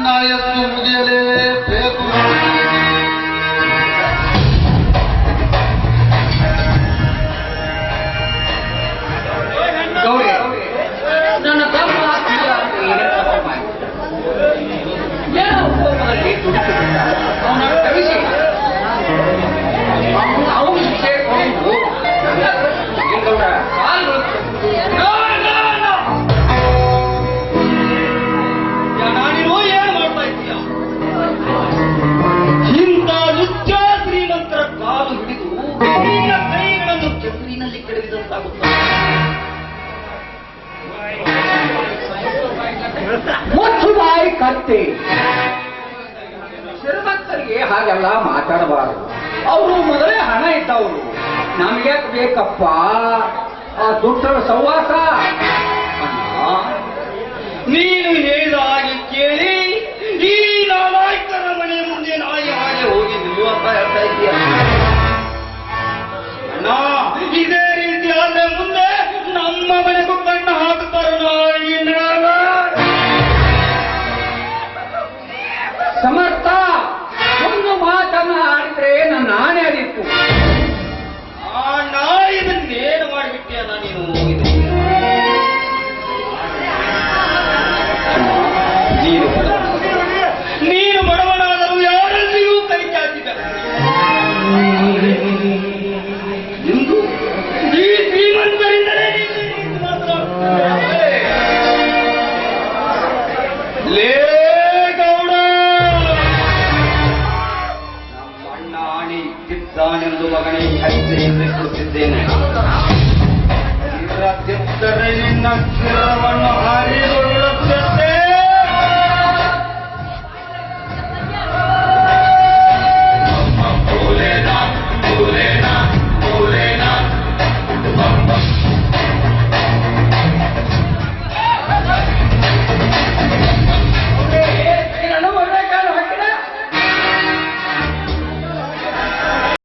إنا يتوب إليك ಶ್ರೀಮಂತೆ ಶ್ರೀಮಂತರಿಗೆ ಹಾಗೆಲ್ಲ ಮಾತಾಡಬಾರದು. ಅವರು ಮೊದಲೇ ಹಣ ಇದ್ದವರು. ನಮ್ಗೆ ಬೇಕಪ್ಪ? ಆ ದುಡ್ಡರ ಸಹವಾಸ ನೀನು ಹೇಳಿದ ಹಾಗೆ ಕೇಳಿ, ಈ ನಾಯಕರ ಮನೆ ಮುಂದೆ ನಾಯಿ ಹಾಗೆ ಹೋಗಿದ್ರು ಅಂತ ಹೇಳ್ತಾ ಇದೆಯಾ? ಸಮರ್ಥ. ಒಂದು ಮಾತನ್ನು ಆಡಿದ್ರೆ ನನ್ನ ಆನೆ ಅರಿತು ಮಗನೇ ಹತ್ಯೆಯಿಂದ ಕೊಡುತ್ತಿದ್ದೇನೆ